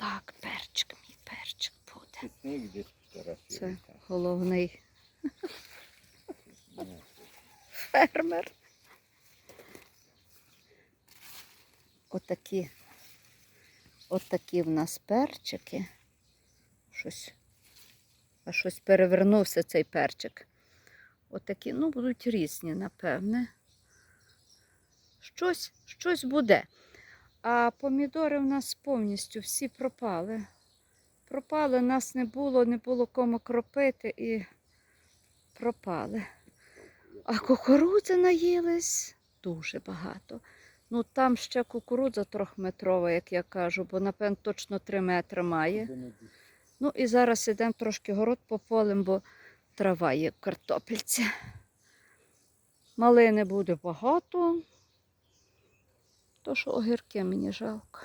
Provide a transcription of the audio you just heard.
Так, перчик, мій перчик буде. Це головний фермер. Отакі, отакі в нас перчики. Щось, а щось перевернувся цей перчик. Отакі, ну, будуть різні, напевне. Щось, щось буде. А помідори в нас повністю всі пропали. Пропали, нас не було, не було кому кропити і пропали. А кукурудзи наїлись дуже багато. Ну там ще кукурудза трьохметрова, як я кажу, бо напевно точно три метри має. Ну і зараз ідемо трошки город пополем, бо трава є в картопельці. Малини буде багато. То що огірки мені жалко.